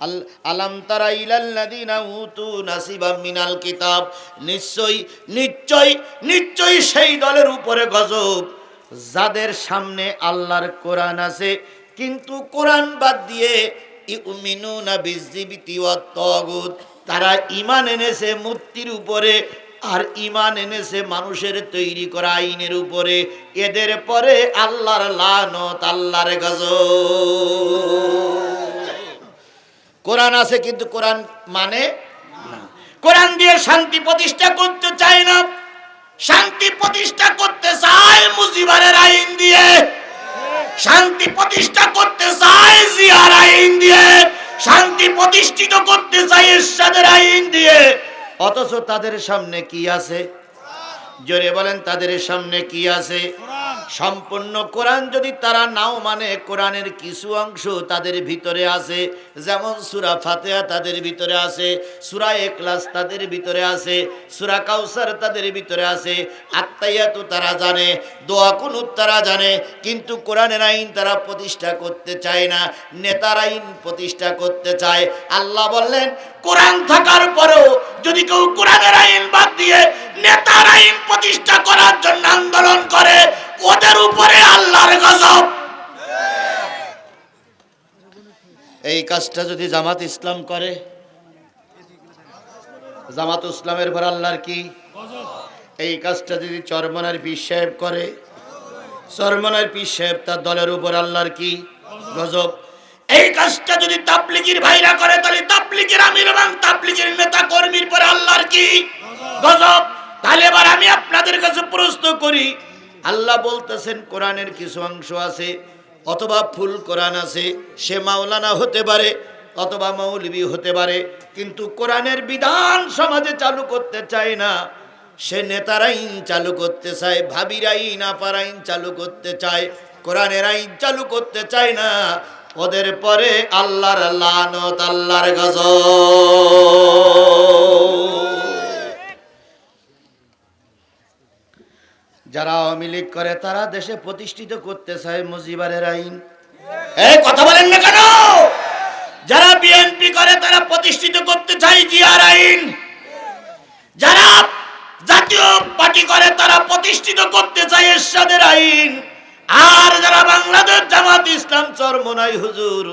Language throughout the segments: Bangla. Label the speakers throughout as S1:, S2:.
S1: আল- আলাম তারা ইলাল্লাযীনা উতু নাসিবাম মিনাল কিতাব। নিশ্চয়ই নিশ্চয়ই নিশ্চয়ই সেই দলের উপরে গজব। যাদের সামনে আল্লাহর কোরআন আছে, কিন্তু কোরআন বাদ দিয়ে ইউমিনুনা বিজ্জিবিতি ওয়াত তাগুত, তারা ইমান এনেছে মূর্তির উপরে আর ইমান এনেছে মানুষের তৈরি করা আইনের উপরে। এদের পরে আল্লাহর লানত, আল্লাহর গজব। কোরআন আছে কিন্তু কোরআন মানে। কোরআন দিয়ে শান্তি প্রতিষ্ঠা করতে চায় না। শান্তি প্রতিষ্ঠা করতে চায় মুজিবারের আইন দিয়ে। শান্তি প্রতিষ্ঠা করতে চায় জিয়ার আইন দিয়ে। শান্তি প্রতিষ্ঠিত করতে চায় এরশাদের আইন দিয়ে। অথচ তাদের সামনে কি আছে? জোরে বলেন, তাদের সামনে কি আছে? সম্পূর্ণ কোরআন যদি তারা নাও মানে কোরআনের কিছু অংশ তাদের ভিতরে আছে। যেমন সুরা ফাতেহা তাদের ভিতরে আছে, সুরা এক্লাস তাদের ভিতরে আছে, সুরা কাউসার তাদের ভিতরে আছে। আত্মাইয়াতু তারা জানে, দোয়া কুনুত তারা জানে, কিন্তু কোরআনের আইন তারা প্রতিষ্ঠা করতে চায় না, নেতার আইন প্রতিষ্ঠা করতে চায়। আল্লাহ বললেন, কোরআন থাকার পরেও যদি কেউ কোরআনের আইন বাদ দিয়ে নেতার আইন প্রতিষ্ঠা করার জন্য আন্দোলন করে ওদের উপরে আল্লাহর গজব। এই কাজটা যদি জামাত ইসলাম করে, জামাত ইসলামের পর আল্লাহর কি? এই কাজটা যদি চরমনার পীর সাহেব করে, চরমনার পীর সাহেব তার দলের উপর আল্লাহর কি গজব? এই কাজটা যদি তাবলিগির ভাইরা করে, তাহলে তাবলিগের আমির এবং তাবলিগের নেতা কর্মীর পরে আল্লাহর কি গজব? তাহলে এবার আমি আপনাদের কাছে প্রশ্ন করি আল্লাহ বলতেছেন, কোরআনের কিছু অংশ আছে, অথবা ফুল কোরআন আছে, সে মাওলানা হতে পারে, অথবা মৌলবি হতে পারে, কিন্তু কোরআনের বিধান সমাজে চালু করতে চায় না। সে নেতার আইন চালু করতে চায় ভাবির আইন আপার আইন চালু করতে চায়, কোরআনের আইন চালু করতে চায় না। ওদের পরে আল্লাহর লানত, আল্লাহর গজ যারা আওয়ামী লীগ করে, তারা দেশে প্রতিষ্ঠিত করতে চায় মুজিবারের আইন। এই কথা বলেন না কেন? যারা বিএনপি করে, তারা প্রতিষ্ঠিত করতে চায় জিয়ার আইন। যারা জাতীয় পার্টি করে, তারা প্রতিষ্ঠিত করতে চায় এরশাদের আইন। আর যারা বাংলাদেশ জামাত ইসলাম চরমনাই হুজুর,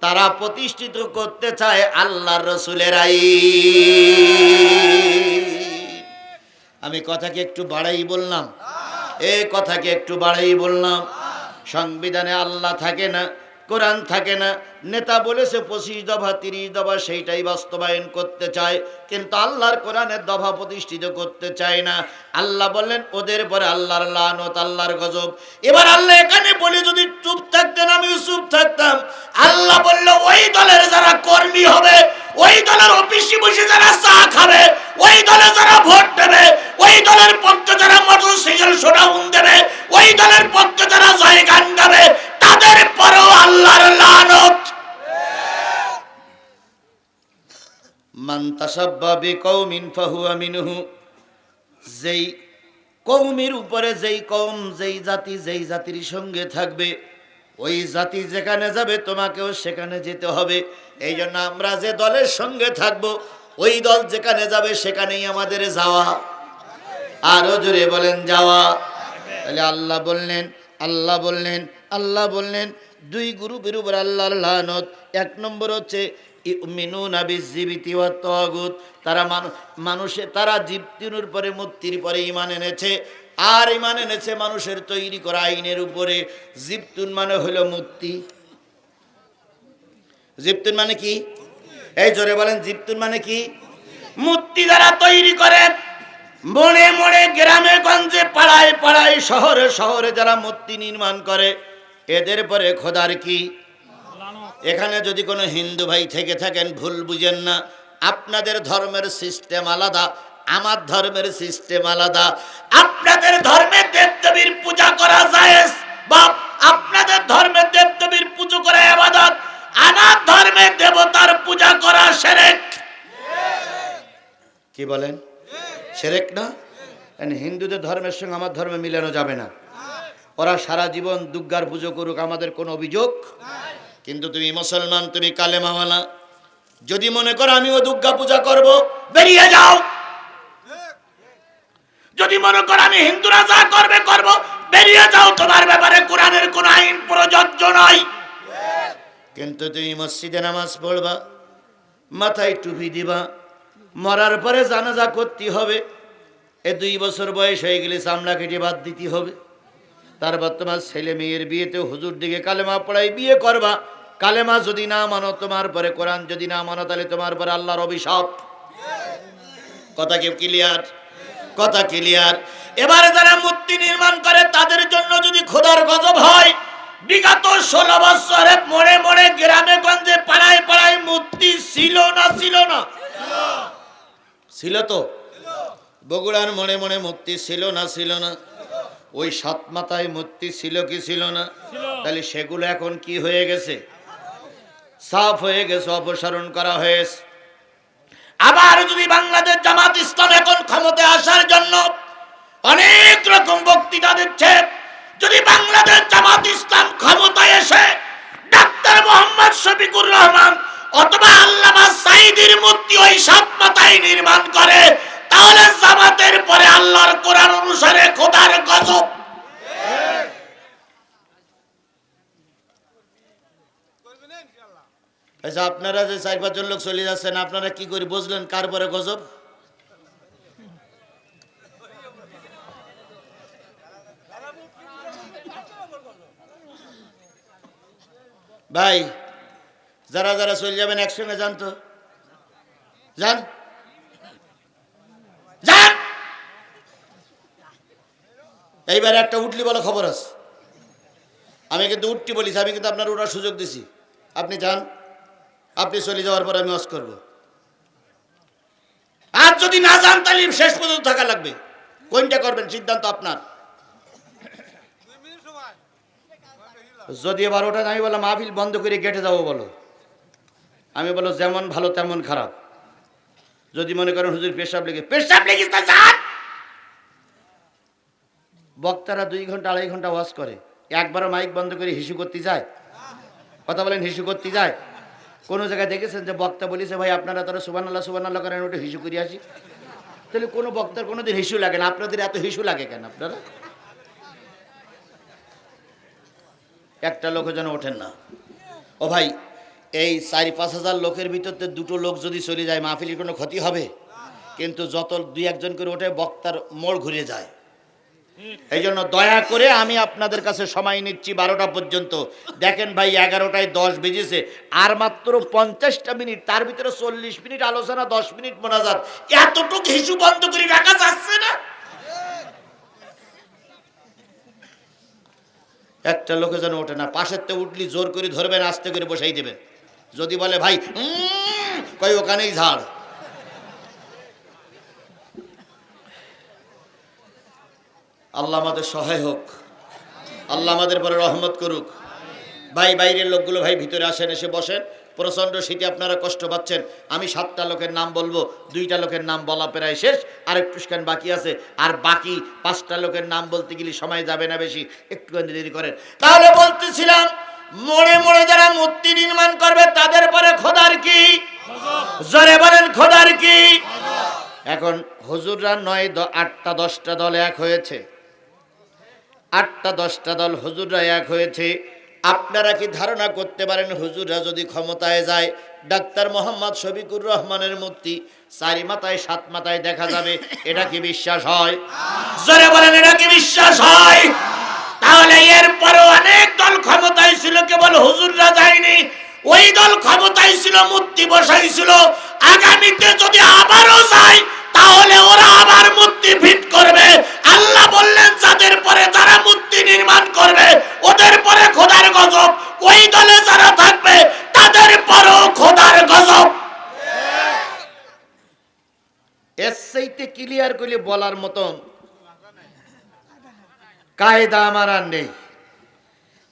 S1: তারা প্রতিষ্ঠিত করতে চায় আল্লাহর রসুলের আইন। আমি কথাকে একটু বাড়াই বললাম। এই কথাকে একটু বাড়াই বললাম। সংবিধানে আল্লাহ থাকে না। কোরআন থাকে না। নেতা বলেছে, পঁচিশ দফা, তিরিশ দফা, সেইটাই বাস্তবায়ন করতে চায়। কিন্তু আল্লাহর কোরআনের দফা প্রতিষ্ঠিত করতে চায় না। আল্লাহ বললেন, ওদের পরে আল্লাহর লানত, আল্লাহর গজব। এবার আল্লাহ এখানে বলে, যদি চুপ থাকতেন আমি চুপ থাকতাম। আল্লাহ বলল, ওই দলের যারা কর্মী হবে, ওই দলের অফিসে বসে যারা চা খাবে, ওই দলে যারা ভোট দেবে, ওই দলের পক্ষে যারা মোটরসাইকেল শোডাউন দেবে, ওই দলের পক্ষে যারা তাসাব্বা বিকৌমিন ফাহুয়া মিনহু। যেই কৌমের উপরে যেই কৌম যেই জাতি, যেই জাতির সঙ্গে থাকবে, ওই জাতি যেখানে যাবে তোমাকেও সেখানে যেতে হবে। এই জন্য আমরা যে দলের সঙ্গে থাকব, ওই দল যেখানে যাবে সেখানেই আমাদের যাওয়া। আরও জোরে বলেন, যাওয়া। তাহলে আল্লাহ বললেন আল্লাহ বললেন আল্লাহ বললেন, দুই গ্রুপের উপর আল্লাহর লানত। এক নম্বর হচ্ছে ইউমিনুনা বিজ্জিবিতি ওয়াত তাগুত। তারা মানু- মানুষে, তারা জীবতিনুর পরে মূর্তির পরে ইমান এনেছে। আর ইমান এনেছে মানুষের তৈরি করা আইনের উপরে। জীবতুন মানে হলো মূর্তি জীবতুন মানে কি? এই জোরে বলেন, জীবতুন মানে কি? মূর্তি যারা তৈরি করে মনে মনে গ্রামে গঞ্জে পাড়ায় পাড়ায় শহরে শহরে যারা মূর্তি নির্মাণ করে, এদের পরে খোদার কি? এখানে যদি কোনো হিন্দু ভাই থেকে থাকেন, ভুল বুঝেন না। আপনাদের ধর্মের সিস্টেম আলাদা, আমার ধর্মের সিস্টেম আলাদা। আপনাদের ধর্মে দেবদেবীর পূজা করা যায় বা আপনাদের ধর্মের দেবদেবীর পুজো করা আবাদত। আমার ধর্মে দেবতার পূজা করা সেরেক। কি বলেন? সেরেক না? হিন্দুদের ধর্মের সঙ্গে আমার ধর্মে মিলানো যাবে না। ওরা সারা জীবন দুর্গার পুজো করুক, আমাদের কোনো অভিযোগ? কিন্তু তুমি মুসলমান, তুমি কালেমাওয়ালা। যদি মনে করো আমিও দুর্গা পূজা করব, বেরিয়ে যাও। যদি মনে করো আমি হিন্দুরা যা করবে, করব, বেরিয়ে যাও। তোমার ব্যাপারে কোরআনের কোন আইন প্রযোজ্য নয়। কিন্তু তুমি মসজিদে নামাজ পড়বা, মাথায় টুপি দিবা, মরার পরে জানাজা করতে হবে। এ দুই বছর বয়স হয়ে গেলে চামড়া কেটে বাদ দিতে হবে। তারপর তোমার ছেলে মেয়ের বিয়েতে হুজুর দিকে কালেমা পড়াই বিয়ে করবা। কালেমা যদি না মানো, তোমার পরে কোরআন যদি না মানো, তাহলে তোমার পরে আল্লাহর অভিশাপ। কথা কি ক্লিয়ার কথা ক্লিয়ার এবারে যারা মূর্তি নির্মাণ করে, তাদের জন্য যদি খোদার গজব হয়, বিগত ষোলো বছরে মনে মনে গ্রামে গঞ্জে পাড়ায় পাড়ায় মূর্তি ছিল না ছিল না? ছিল তো? বগুড়ার মনে মনে মূর্তি ছিল না ছিল না? ওই সাত মাথায় মূর্তি ছিল কি ছিল না? তাহলে সেগুলো এখন কি হয়ে গেছে? সাফ হয়ে গেছে অপসারণ করা হয়েছে। আবার যদি বাংলাদেশ জামাত ইসলাম এখন ক্ষমতায় আসার জন্য অনেক রকম বক্তৃতা দিচ্ছে যদি বাংলাদেশ জামাত ইসলাম ক্ষমতায় এসে ডাক্তার মোহাম্মদ শফিকুর রহমান অথবা আল্লামা সাইদির মূর্তি ওই সাত মাথায় নির্মাণ করে তাহলে জামাতের পরে আল্লাহর কোরআন অনুসারে খোদার গজব। আচ্ছা আপনারা যে চার পাঁচজন লোক চলে যাচ্ছেন, আপনারা কি করে বুঝলেন কার পরে গজব? ভাই, যারা যারা চলে যাবেন একসঙ্গে যান তো। যান? যান! এইবার একটা উঠলি বলে খবর আছে। আমি কিন্তু উঠটি বলিস আমি কিন্তু আপনার উঠার সুযোগ দিছি। আপনি যান, আপনি চলে যাওয়ার পর আমি অস করব। আর যদি না যান, তাহলে শেষ পর্যন্ত থাকা লাগবে। কোনটা করবেন? সিদ্ধান্ত আপনার। যদি এবার ওটা, আমি বললাম, মাহফিল বন্ধ করে গেটে যাব বলো। আমি বলো যেমন ভালো তেমন খারাপ। যদি মনে করেন হুজুর পেশাব লেগে, পেশাব যান বক্তারা দুই ঘণ্টা, আড়াই ঘণ্টা ওয়াজ করে। একবারও মাইক বন্ধ করে হিসু করতে যায়। কথা বলেন, হিসু করতে যায়। কোনো জায়গায় দেখেছেন যে বক্তা বলেছে, ভাই, আপনারা তারা সুবান আল্লাহ সুবান আল্লাহ করেন ওটা হিসু করে আসি। তাহলে কোনো বক্তার কোনো দিন হিসু লাগে না। আপনাদের এত হিসু লাগে কেন আপনারা? একটা লোকও যেন ওঠেন না। ও ভাই এই চারি পাঁচ হাজার লোকের ভিতরতে দুটো লোক যদি চলে যায়, মাহফিলের কোনো ক্ষতি হবে? কিন্তু যত দুই একজন করে ওঠে, বক্তার মোড় ঘুরে যায়। এই জন্য দয়া করে আমি আপনাদের কাছে সময় নিচ্ছি বারোটা পর্যন্ত। দেখেন ভাই, এগারোটায় দশ বেজেছে। আর মাত্র পঞ্চাশটা মিনিট, তার ভিতরে চল্লিশ মিনিট আলোচনা, দশ মিনিট মনে মোনাজাত। এতটুকু হিসু বন্ধ করে রাখা যাচ্ছে না? একটা লোকে যেন ওঠে না পাশের তো উঠলি, জোর করে ধরবেন, আস্তে করে বসাই দেবেন। যদি বলে, ভাই কই ওখানেই ঝাড়? আল্লাহ আমাদের সহায় হোক। আল্লাহ আমাদের পরে রহমত করুক। ভাই, বাইরের লোকগুলো ভাই ভিতরে আসেন, এসে বসেন। প্রচণ্ড শীতে আপনারা কষ্ট পাচ্ছেন। আমি সাতটা লোকের নাম বলব, দুইটা লোকের নাম বলা প্রায় শেষ। আর একটু স্ক্যান বাকি আছে। আর বাকি পাঁচটা লোকের নাম বলতে গেলে সময় যাবে না বেশি। একটু দেরি করেন। তাহলে বলতেছিলাম মোড়ে মোড়ে যারা মূর্তি নির্মাণ করবে, তাদের পরে খোদার কি? জোরে বলেন, খোদার কি? এখন হুজুররা নয় আটটা দশটা দল এক হয়েছে। আটটা দশটা দল হুজুররা এক হয়েছে। আপনারা কি ধারণা করতে পারেন হুজুররা যদি ক্ষমতায় যায়, ডাক্তার মোহাম্মদ শফিকুর রহমানের মূর্তি চারি মাথায়, সাত মাথায় দেখা যাবে, এটা কি বিশ্বাস হয়? জোরে বলেন, এটা কি বিশ্বাস হয়? তাহলে এরপরে অনেক দল ক্ষমতায় ছিল, কেবল হুজুররা যায়নি। ওই দল ক্ষমতায় ছিল মূর্তি বসাইছিল আগামীতে যদি আবারও যায়, তাহলে ওরা আবার মূর্তি ফিট করবে। আল্লাহ বললেন, যাদের পরে যারা মূর্তি নির্মাণ করবে, ওদের পরে খোদার গজব। ওই দলে যারা থাকবে, তাদের পরও খোদার গজব। এর ক্লিয়ার করে বলার মতন কায়দা আমার আর নেই।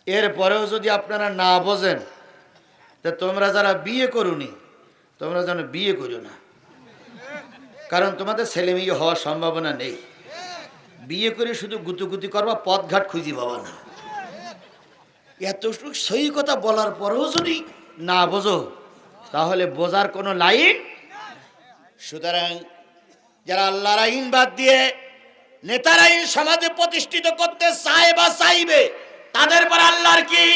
S1: এরপরেও যদি আপনারা না বোঝেন, তা তোমরা যারা বিয়ে করুনি, তোমরা যেন বিয়ে করো না। কারণ তোমাদের ছেলে মেয়ে হওয়ার সম্ভাবনা নেই। বিয়ে করে শুধু গুতুগুতি করবা, পথঘাট খুঁজি পাবা না। এতটুকু সই কথা বলার পরেও যদি না বোঝো, তাহলে বোঝার কোনো লাইন সুতরাং যারা আল্লাহর আইন বাদ দিয়ে নেতার আইন সমাজে প্রতিষ্ঠিত করতে চায় বা চাইবে, তাদের পর আল্লাহর কি?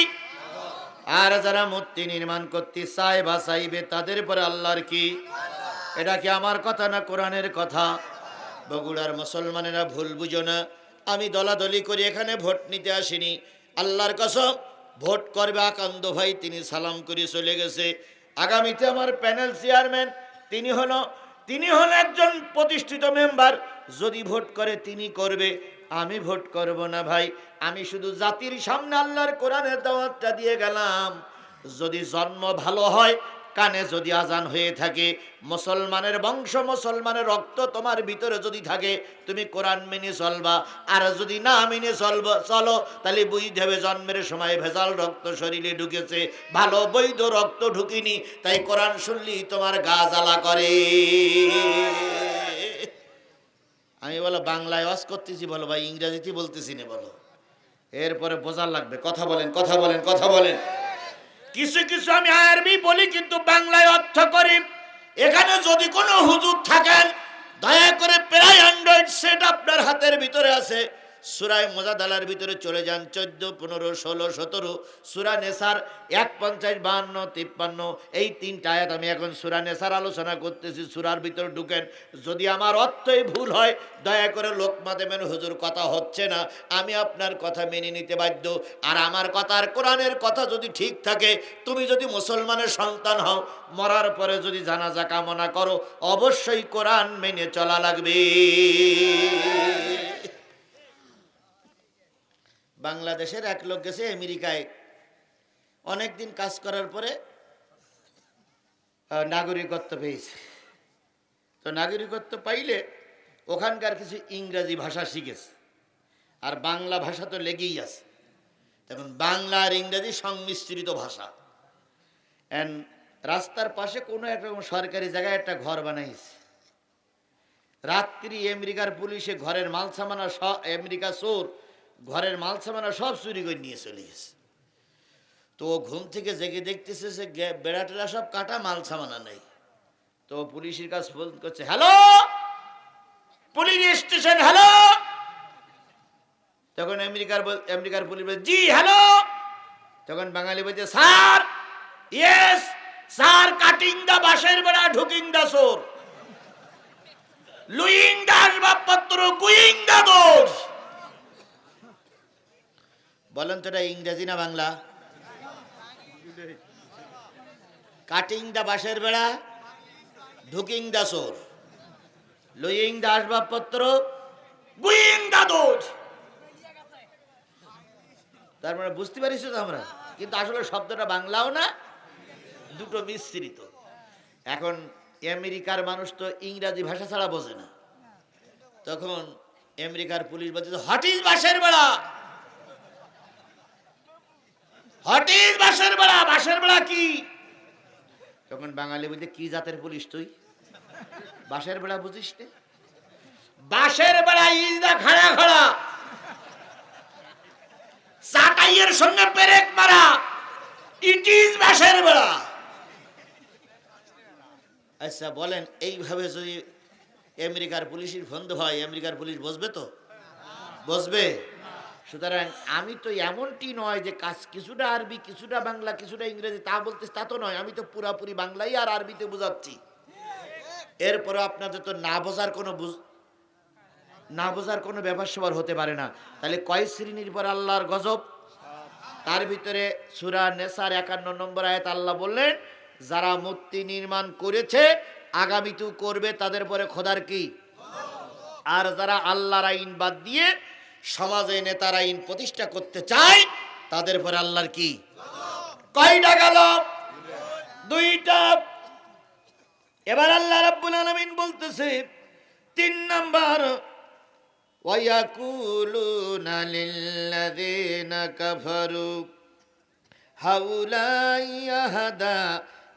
S1: আর যারা মূর্তি নির্মাণ করতে চায় বা চাইবে, তাদের পরে আল্লাহর কি? এটা কি আমার কথা না কোরআনের কথা? বগুড়ার মুসলমানেরা ভুল বুঝো না। আমি দলাদলি করে এখানে ভোট নিতে আসিনি। আল্লাহর কসম, ভোট করবে আকান্দ ভাই, তিনি সালাম করে চলে গেছে। আগামীতে আমার প্যানেল চেয়ারম্যান, তিনি হলো তিনি হলো একজন প্রতিষ্ঠিত মেম্বার। যদি ভোট করে তিনি করবে, আমি ভোট করব না ভাই। আমি শুধু জাতির সামনে আল্লাহর কোরআনের দাওয়াতটা দিয়ে গেলাম। যদি জন্ম ভালো হয় কানে যদি আজান হয়ে থাকে, মুসলমানের বংশ, মুসলমানের রক্ত তোমার ভিতরে যদি থাকে, তুমি কোরআন মেনে চলবা। আর যদি না মেনে চলব, চলো, তাহলে বুঝতে হবে জন্মের সময় ভেজাল রক্ত শরীরে ঢুকেছে। ভালো বৈধ রক্ত ঢুকিনি, তাই কোরআন শুনলি তোমার গা জ্বালা করে। আমি বলো, বাংলায় ওয়াজ করতেছি বলো ভাই ইংরেজিতে বলতেছি না বলো। এরপরে বোঝার লাগবে। কথা বলেন কথা বলেন কথা বলেন। কিছু কিছু আমি আরবি বলি, কিন্তু বাংলায় অর্থ করি। এখানে যদি কোনো হুজুর থাকেন, দয়া করে প্রায় অ্যান্ড্রয়েড সেট আপনার হাতের ভিতরে আছে। সুরায় মোজাদালার ভিতরে চলে যান চোদ্দ, পনেরো, ষোলো, সতেরো, সুরা নেসার এক পঞ্চাশ, বাহান্ন, তিপ্পান্ন। এই তিনটা আয়াত আমি এখন সুরা নেসার আলোচনা করতেছি, সুরার ভিতরে ঢুকেন। যদি আমার অর্থই ভুল হয়, দয়া করে লোকমা দেবেন, হুজুর, কথা হচ্ছে না। আমি আপনার কথা মেনে নিতে বাধ্য। আর আমার কথার কোরআনের কথা যদি ঠিক থাকে, তুমি যদি মুসলমানের সন্তান হও, মরার পরে যদি জানাজা কামনা করো, অবশ্যই কোরআন মেনে চলা লাগবে। বাংলাদেশের এক লোক গেছে আমেরিকায়। অনেক দিন কাজ করার পরে নাগরিকত্ব পেয়েছে। তো নাগরিকত্ব পাইলে ওখানকার কিছু ইংরাজি ভাষা শিখেছে। আর বাংলা ভাষা তো লেগেই আছে। তখন বাংলা আর ইংরাজি সংমিশ্রিত ভাষা। এন্ড রাস্তার পাশে কোনো একটা সরকারি জায়গায় একটা ঘর বানাইছে। রাত্রি আমেরিকার পুলিশে ঘরের মাল সামানা সব আমেরিকা চোর ঘরের মাল সামানা সব চুরি করে নিয়ে চলে গেছে। তো ও ঘুম থেকে জেগে দেখতেছে যে গে- বেড়া টেড়া সব কাটা মাল সামানা নেই। তো পুলিশের কাছে ফোন করছে, হ্যালো? Police station, hello? তখন আমেরিকার আমেরিকার পুলিশ বলে জি, হ্যালো? তখন বাঙালি বলছে, sir, yes, sir cutting the বাসের বেড়া ঢুকিং দা সোর লুইং দা আসবাবপত্র গুইং দা দোষ। বলেন তো এটা ইংরেজি না বাংলা? কাটিং দা বাসের বেড়া ঢুকিং দা সোর লুইং দা আসবাবপত্র গুইং দা দোষ তার মানে বুঝতে পারিস তো আমরা? কিন্তু আসলে শব্দটা বাংলাও না, দুটো মিশ্রিত। এখন আমেরিকার মানুষ তো ইংরাজি ভাষা ছাড়া বোঝে না। তখন আমেরিকার পুলিশ বলছে হট ইজ বাসের বেড়া? হট ইজ বাসের বেড়া বাসের বেড়া কি? তখন বাঙালি বলছে কি জাতের পুলিশ তুই? বাসের বেড়া বুঝিস নে? বাসের বেড়া ইজ দা খাড়া খাড়া। চাটাইয়ের সঙ্গে পেরেক মারা। ইট ইজ বাসের বেড়া আচ্ছা বলেন এইভাবে যদি আমেরিকার পুলিশের ফন্দ হয় আমেরিকার পুলিশ বসবে তো? বসবে? সুতরাং আমি তো এমনটি নয় যে কাজ কিছুটা আরবি, কিছুটা বাংলা, কিছুটা ইংরেজি, তা বলতে তা তো নয়। আমি তো পুরাপুরি বাংলাই আর আরবিতে বোঝাচ্ছি। এরপরে আপনাদের তো না বোঝার কোনো না বোঝার কোনো ব্যাপার সবার হতে পারে না। তাহলে কয় শ্রেণির পর আল্লাহর গজব? তার ভিতরে সুরা নেসার একান্ন নম্বর আয়াত আল্লাহ বললেন, যারা মূর্তি নির্মাণ করেছে, আগামীতেও করবে, তাদের পরে খোদার কি? আর যারা আল্লাহর আইন বাদ দিয়ে সমাজে নেতার আইন প্রতিষ্ঠা করতে চায় তাদের পরে আল্লাহর কি কয়টা গেল দুইটা এবার আল্লাহ রাব্বুল আলামিন বলতেছে তিন নাম্বার ويقولون للذين كفروا هؤلاء يهدى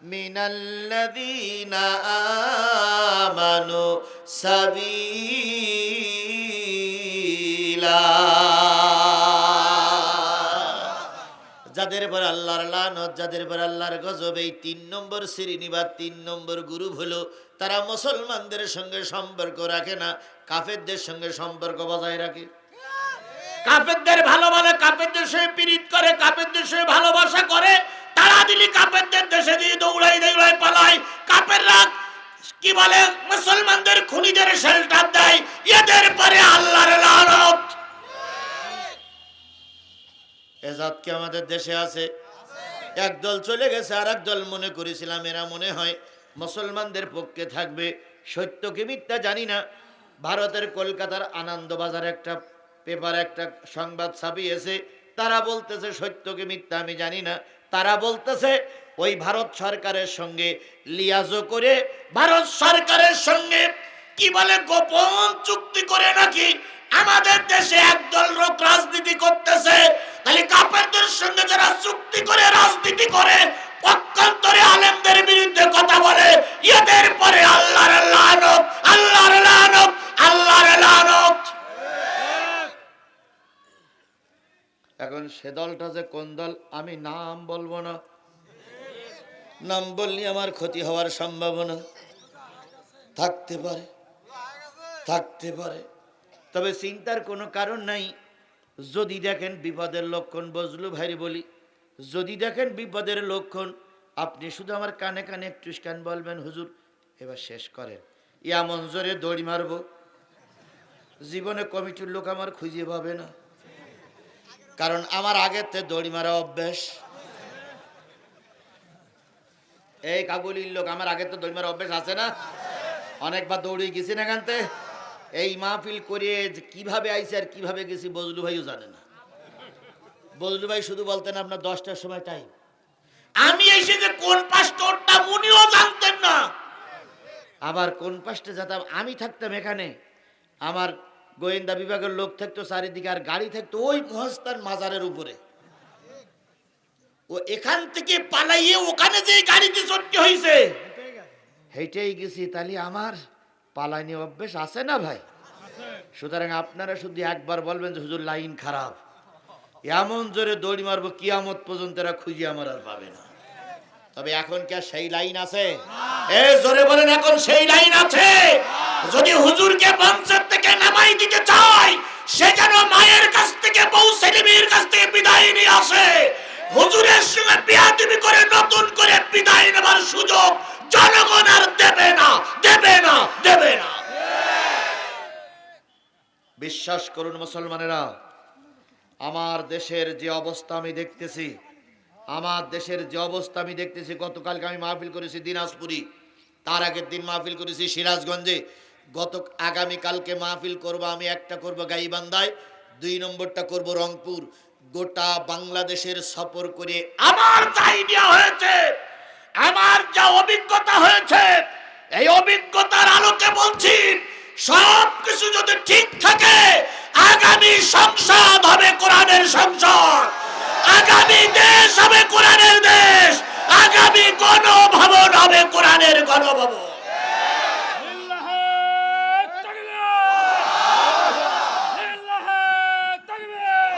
S1: من الذين آمنوا سبيلا যাদের পর আল্লাহর লানত, যাদের পর আল্লাহর গজব, এই তিন নম্বর শ্রেণি বা তিন নম্বর গ্রুপ হলো, তারা মুসলমানদের সঙ্গে সম্পর্ক রাখে না, কাফেরদের সঙ্গে সম্পর্ক বজায় রাখে। কাফেরদের ভালোবাসে, কাফেরদের সঙ্গে পীড়িত করে, কাফেরদের সঙ্গে ভালোবাসা করে, তারা দিলি কাফেরদের দেশে দিয়ে দৌড়াই দৌড়াই পালায়, কাফেররা কি বলে? মুসলমানদের খুনিদের শেল্টার দেয়, এদের পরে আল্লাহর এজাত কি আমাদের দেশে আছে? একদল চলে গেছে আর দল মনে করেছিলাম এরা মনে হয় মুসলমানদের পক্ষে থাকবে। সত্য কি মিথ্যা জানি না। ভারতের কলকাতার আনন্দবাজার একটা পেপার একটা সংবাদ ছাপিয়েছে। তারা বলতেছে, সত্য কি মিথ্যা আমি জানি না। তারা বলতেছে, ওই ভারত সরকারের সঙ্গে লিয়াজো করে, ভারত সরকারের সঙ্গে কি বলে গোপন চুক্তি করে নাকি আমাদের দেশে একদল লোক রাজনীতি করতেছে? তাহলে কাপেরদের সঙ্গে যারা চুক্তি করে, রাজনীতি করে, পক্ষান্তরে আলেমদের বিরুদ্ধে কথা বলে, এদের পরে আল্লাহর লানত আল্লাহর লানত আল্লাহর লানত। এখন সে দলটা যে কোন দল, আমি নাম বলব না। নাম বললে আমার ক্ষতি হওয়ার সম্ভাবনা থাকতে পারে থাকতে পারে। তবে চিন্তার কোনো কারণ নাই। যদি দেখেন বিপদের লক্ষণ, বজলু ভাইরে বলি, যদি দেখেন বিপদের লক্ষণ, আপনি শুধু আমার কানে কানে একটু স্ক্যান বলবেন, হুজুর, এবার শেষ করেন। এমন জোরে দড়ি মারবো। জীবনে কমিটির লোক আমার খুঁজে পাবে না। কারণ আমার আগের তে দড়ি মারা অভ্যাস। এই কাবুলির লোক, আমার আগের তো দড়ি মারা অভ্যাস আছে না? অনেকবার দৌড়ে গেছি না কানতে এই মাহফিল করে কীভাবে আইছে আর কীভাবে গেছি বজলু ভাইও জানে না। বজলু ভাই শুধু বলতেন, আপনার দশটার সময় টাইম আমি এসে যে কোন পাঁচটা উনিও জানতেন না। আবার কোন পাশটা যেতাম, আমি থাকতাম এখানে। আমার গোয়েন্দা বিভাগের লোক থাকতো চারিদিকে, আর গাড়ি থাকতো ওই মহস্তান মাজারের উপরে। ও এখান থেকে পালাইয়ে ওখানে যে গাড়িতে চটতে হয়েছে হেঁটেই গেছি। তাহলে আমার পালাইনি অভ্যেস আছে না ভাই? সুতরাং আপনারা শুধু একবার বলবেন যে, হুজুর, লাইন খারাপ। এমন জোরে দড়ি মারবো, কিয়ামত পর্যন্ত এরা খুঁজে আমার আর পাবে না। তবে এখন কি সেই লাইন আছে? এ, জোরে বলেন, এখন সেই লাইন আছে। যদি হুজুরকে বংশের থেকে নামাই দিতে চায়, সে যেন মায়ের কাছ থেকে, বউ ছেলেমেয়ের কাছ থেকে বিদায় নিয়ে আসে। হুজুরের সঙ্গে বিয়াদিবি করে, নতুন করে বিদায় নেবার সুযোগ জনগণ আর দেবে না দেবে না দেবে না। বিশ্বাস করুন, মুসলমানেরা, আমার দেশের যে অবস্থা আমি দেখতেছি আমার দেশের যে অবস্থা আমি দেখতেছি, গতকালকে আমি মাহফিল করেছি দিনাজপুরি, তার আগের দিন মাহফিল করেছি সিরাজগঞ্জে। গত আগামীকালকে মাহফিল করব আমি, একটা করব গাইবান্ধায়, দুই নম্বরটা করব রংপুর। গোটা বাংলাদেশের সফর করে আমার যা হয়েছে, আমার যা অভিজ্ঞতা হয়েছে, এই অভিজ্ঞতার আলোকে বলছি সব কিছু যদি ঠিক থাকে, আগামী সংসদ হবে কোরআনের সংসদ। আগামী দেশ হবে কোরআনের দেশ। আগামী গণভবন হবে কোরআনের গণভবন
S2: লিল্লাহে তাকবীর লিল্লাহে তাকবীর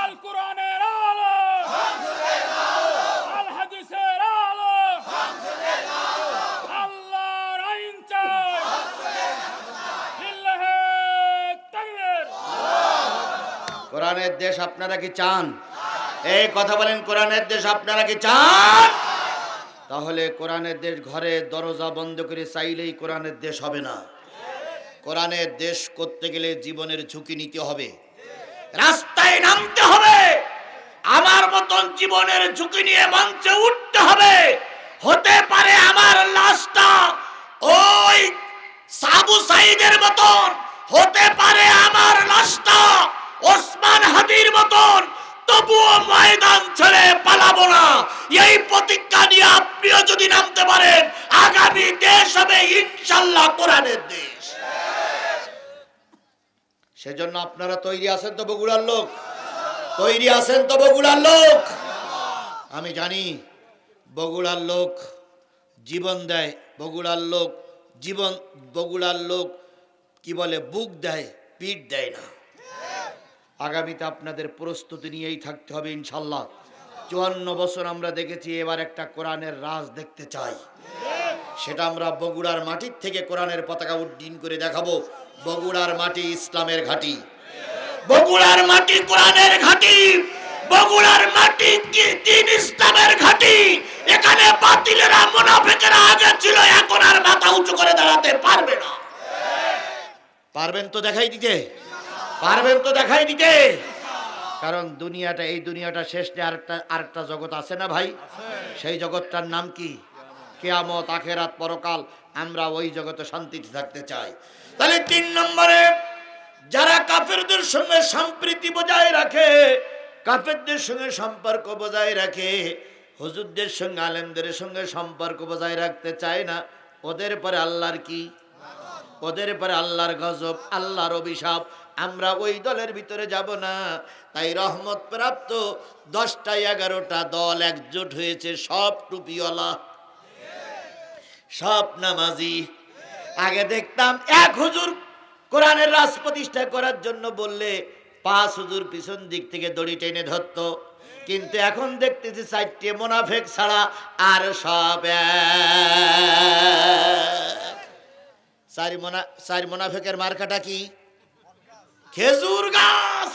S2: আল কোরআনের আলো আল হাদিসের আলো আল্লাহর আইন চাই লিল্লাহে তাকবীর
S1: কোরআনের দেশ আপনারা কি চান? এই কথা বলেন, কোরআনের দেশ আপনারা কি চান? তাহলে কোরআনের দেশ ঘরে দরজা বন্ধ করে চাইলেই কোরআনের দেশ হবে না। কোরআনের দেশ করতে গেলে জীবনের ঝুঁকি নিতে হবে। রাস্তায় নামতে হবে। আমার মতন জীবনের ঝুঁকি নিয়ে মঞ্চে উঠতে হবে। হতে পারে আমার লাশটা ওই সাবু সাইদের মতন। হতে পারে আমার লাশটা ওসমান হাদির মতন তবুও ময়দান ছেড়ে পালাবো না। এই প্রতিজ্ঞা নিয়ে আপনিও যদি নামতে পারেন, আগামী দেশ হবে ইনশাল্লাহ কোরআনের দেশ। সেজন্য আপনারা তৈরি আছেন তো বগুড়ার লোক? তৈরি আছেন তো বগুড়ার লোক? আমি জানি বগুড়ার লোক জীবন দেয়, বগুড়ার লোক জীবন, বগুড়ার লোক কি বলে, বুক দেয়, পিঠ দেয় না। আগামীতে আপনাদের প্রস্তুতি নিয়েই থাকতে হবে ইনশাল্লাহ। চুয়ান্ন বছর আমরা দেখেছি এবার একটা কোরআনের রাজ দেখতে চাই। সেটা আমরা বগুড়ার মাটির থেকে কোরআনের পতাকা উড্ডীন করে দেখাবো। বগুড়ার মাটি ইসলামের ঘাঁটি। বগুড়ার মাটি কোরআনের ঘাঁটি। বগুড়ার মাটি দিন ইসলামের ঘাঁটি? এখানে বাতিলেরা, মুনাফিকেরা আগে ছিল, এখন আর মাথা উঁচু করে দাঁড়াতে পারবে না। পারবেন তো দেখাই দিতে? পারবেন তো দেখাই দিতে। কারণ দুনিয়াটা এই দুনিয়াটা শেষ নেই আরেকটা আরেকটা জগৎ আছে না ভাই? সেই জগৎটার নাম কি? কেয়ামত আখেরাত পরকাল আমরা ওই জগতে শান্তিতে থাকতে চাই। তাহলে তিন নম্বরে যারা কাফেরদের সঙ্গে সম্প্রীতি বজায় রাখে কাফেরদের সঙ্গে সম্পর্ক বজায় রাখে হুজুরদের সঙ্গে আলেমদের সঙ্গে সম্পর্ক বজায় রাখতে চায় না ওদের পরে আল্লাহর কি? ওদের পরে আল্লাহর গজব আল্লাহর অভিশাপ আমরা ওই দলের ভিতরে যাব না। তাই রহমত প্রাপ্ত দশটা এগারোটা দল একজোট হয়েছে, সব টুপিওয়ালা। সব নামাজি। আগে দেখতাম এক হুজুর কোরআনের রাজ প্রতিষ্ঠা করার জন্য বললে, পাঁচ হুজুর পিছন দিক থেকে দড়ি টেনে ধরত। কিন্তু এখন দেখতেছি চারটে মোনাফেক ছাড়া আর সব। চারি মোনা, চারি মোনাফেকের মার্কাটা কি? খেজুর গাছ।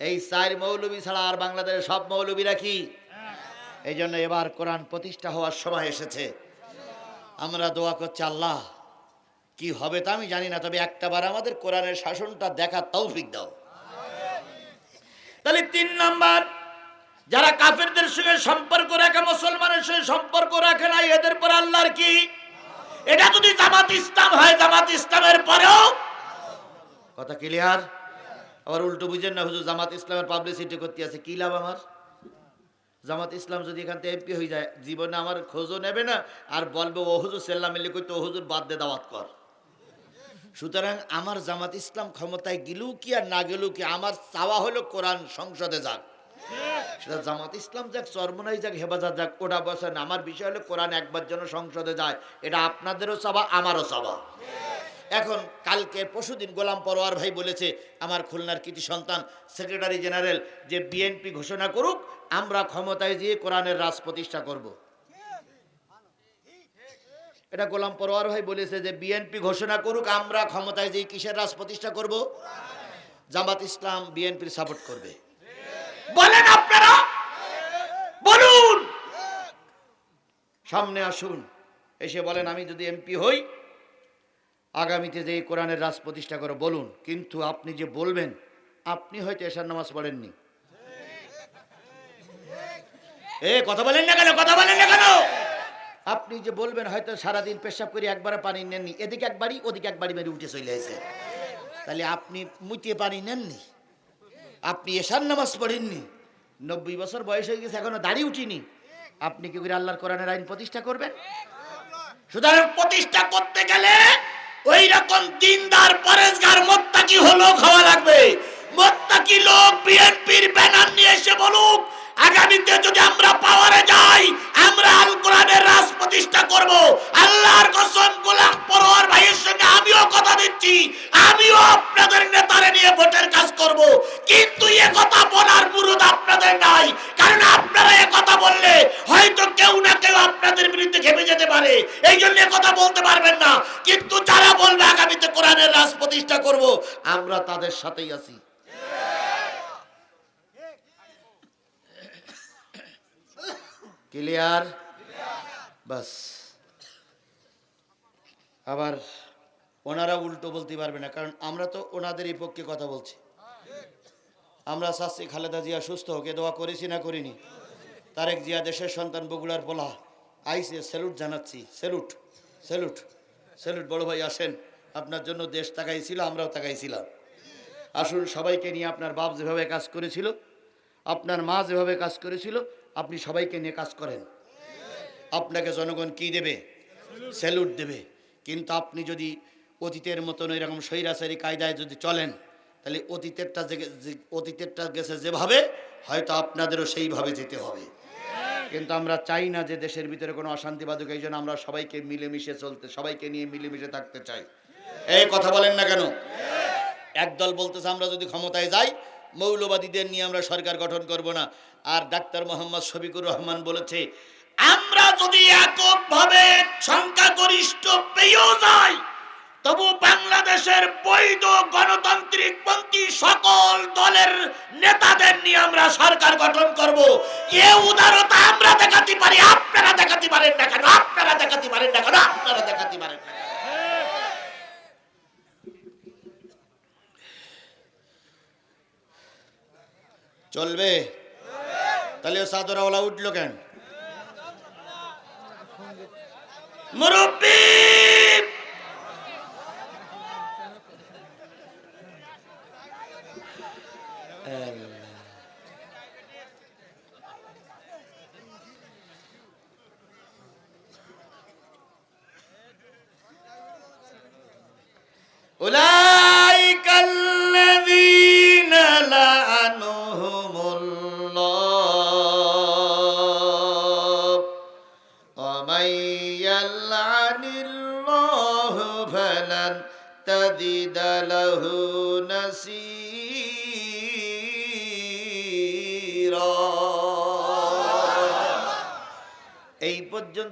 S1: এই চার মৌলবী ছাড়া আর বাংলাদেশের সব মৌলবীরা কি? এই জন্য এবার কোরআন প্রতিষ্ঠা হওয়ার সময় এসেছে। আমরা দোয়া করছি, আল্লাহ, কি হবে তা আমি জানি না, তবে একটাবার আমাদের কোরআনের শাসনটা দেখার তৌফিক দাও। তাহলে তিন নাম্বার, যারা কাফেরদের সঙ্গে সম্পর্ক রাখে, মুসলমানের সঙ্গে সম্পর্ক রাখে না, এদের পর আল্লাহর কি? এটা যদি জামাত ইসলাম হয়, জামাত ইসলামের পরেও কথা ক্লিয়ার আবার উল্টো বুঝেন না, হুজুর, জামাত ইসলামের পাবলিসিটি করতে আছে, কি লাভ আমার? জামাত ইসলাম যদি এখান থেকে এমপি হয়ে যায়, জীবনে আমার খোঁজও নেবে না, আর বলবে, ও হুজুর, সেল্লাম মিলি করতে ও হুজুর বাদ দে, দাওয়াত কর। সুতরাং আমার জামাত ইসলাম ক্ষমতায় গেলেও কি আর না গেলেও কি, আমার চাওয়া হলো কোরআন সংসদে যাক। সেটা জামাত ইসলাম যাক চরমনাই যাক, হেফাজত যাক, ওটা বসে না। আমার বিষয় হলো, কোরআন একবার যেন সংসদে যায়, এটা আপনাদেরও চাওয়া আমারও চাওয়া এখন কালকে পরশুদিন গোলাম পরোয়ার ভাই বলেছে, আমার খুলনার কৃতি সন্তান, সেক্রেটারি জেনারেল, যে বিএনপি ঘোষণা করুক, আমরা ক্ষমতায় দিয়ে কোরআনের রাজ প্রতিষ্ঠা করব। এটা গোলাম পরোয়ার ভাই বলেছে যে, বিএনপি ঘোষণা করুক, আমরা ক্ষমতায় দিয়ে কিসের রাজ প্রতিষ্ঠা করব? জামাত ইসলাম বিএনপির সাপোর্ট করবে। বলেন আপনারা? বলুন। সামনে আসুন। এসে বলেন, আমি যদি এমপি হই, আগামীতে যে কোরআনের রাজ প্রতিষ্ঠা করো, বলুন। কিন্তু আপনি যে বলবেন, আপনি হয়তো এশার নামাজ পড়েননি। এ, কথা বলেন না কেন? কথা বলেন না কেন? আপনি যে বলবেন, হয়তো সারাদিন পেশাব করে একবারে পানি নেননি। এদিকে একবারই, ওদিকে একবারই মেরে উঠে চলে এসে তাহলে আপনি মুতিয়ে পানি নেননি? আপনি এশার নামাজ পড়েননি? নব্বই বছর বয়স হয়ে গেছে, এখনও দাঁড়িয়ে উঠিনি। আপনি কি করে আল্লাহর কোরআনের আইন প্রতিষ্ঠা করবেন? সুতরাং প্রতিষ্ঠা করতে গেলে ওই রকম দিনদার পরেশগার মোত্তাকি হলো খাওয়া লাগবে। মোত্তাকি লোক, বিএনপির ব্যানার নিয়ে এসে বলুক, আগামীতে যদি আমরা পাওয়ারে যাই আমরা আল কোরআনের রাজ প্রতিষ্ঠা করব। আল্লাহর কসম গোলাম পরোয়ার ভাইয়ের সঙ্গে আমিও কথা দিচ্ছি। আমিও আপনাদের নেতারে নিয়ে ভোটের কাজ করব। কিন্তু এ কথা বলার মুরুদ আপনাদের নাই। কারণ আপনারা এ কথা বললে হয়তো কেউ না কেউ আপনাদের বিরুদ্ধে খেপে যেতে পারে। এই জন্য কথা বলতে পারবেন না। কিন্তু যারা বলবে, আগামীতে কোরআনের রাজ প্রতিষ্ঠা করব, আমরা তাদের সাথেই আছি। ক্লিয়ার বাস। আবার ওনারা উল্টো বলতে পারবে না, কারণ আমরা তো ওনাদেরই পক্ষে কথা বলছি। আমরা শাস্তি খালেদা জিয়া সুস্থ হোক দোয়া করেছি না করিনি। তারেক জিয়া দেশের সন্তান বগুড়ার পোলা। আইসে স্যালুট জানাচ্ছি, স্যালুট স্যালুট স্যালুট, বড় ভাই আসেন। আপনার জন্য দেশ তাকাইছিল, আমরাও তাকাইছিলাম। আসুন সবাইকে নিয়ে আপনার বাপ যেভাবে কাজ করেছিল, আপনার মা যেভাবে কাজ করেছিল আপনি সবাইকে নিয়ে কাজ করেন। আপনাকে জনগণ কি দেবে? স্যালুট দেবে। কিন্তু আপনি যদি অতীতের মতন এরকম স্বৈরাচারী কায়দায় যদি চলেন, তাহলে অতীতেরটা যে- অতীতেরটা গেছে যেভাবে, হয়তো আপনাদেরও সেইভাবে যেতে হবে। কিন্তু আমরা চাই না যে দেশের ভিতরে কোনো অশান্তি বাদুক এই জন্য আমরা সবাইকে মিলেমিশে চলতে, সবাইকে নিয়ে মিলেমিশে থাকতে চাই। এই কথা বলেন না কেন? একদল বলতেছে, আমরা যদি ক্ষমতায় যাই মৌলবাদীদের নিয়ে আমরা সরকার গঠন করব না। আর ডাক্তার মোহাম্মদ শফিকুর রহমান বলেছে, আমরা যদি এককভাবে সংখ্যাগরিষ্ঠ পেয়েও যাই, তবু বাংলাদেশের বৈধ গণতান্ত্রিক পন্থী সকল দলের নেতাদের নিয়ে আমরা সরকার গঠন করব। এ উদারতা আমরা দেখাতে পারি, আপনারা দেখাতে পারেন না কেন? আপনারা দেখাতে পারেন না কেন? আপনারা দেখাতে পারেন না চলবে? তাহলে ও সাদরাওয়ালা উঠল কেন? মুরব্বী!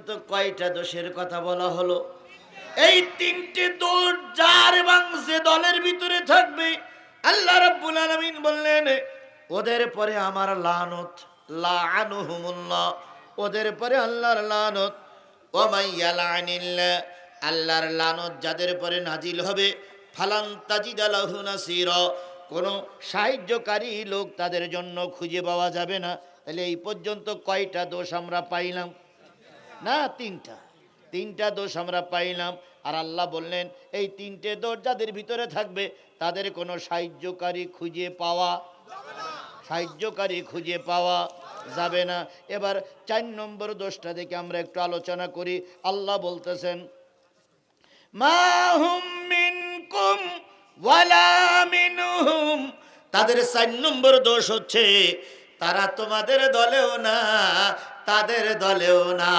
S1: পর্যন্ত কয়টা দোষের কথা বলা হলো? এই তিনটে দোষ যার এবং যে দলের ভিতরে থাকবে, আল্লাহ রাব্বুল আলামিন বললেন, ওদের পরে আমার লানত, লাআনুহুমুল্লাহ। ওদের পরে আল্লাহর লানত ও মাইয়া লাআনিল্লাহ আল্লাহর লানত যাদের পরে নাজিল হবে, ফালান তাজিদা লাহু নাসীরা। কোনো সাহায্যকারী লোক তাদের জন্য খুঁজে পাওয়া যাবে না। তাহলে এই পর্যন্ত কয়টা দোষ আমরা পাইলাম? না, তিনটা। তিনটা দোষ আমরা পাইলাম। আর আল্লাহ বললেন, এই তিনটে দোষ যাদের ভিতরে থাকবে, তাদের কোনো সাহায্যকারী খুঁজে পাওয়া সাহায্যকারী খুঁজে পাওয়া যাবে না। এবার চার নম্বর দোষটা দেখে আমরা একটু আলোচনা করি। আল্লাহ বলতেছেন তাদের চার নম্বর দোষ হচ্ছে, তারা তোমাদের দলেও না তাদের দলেও না।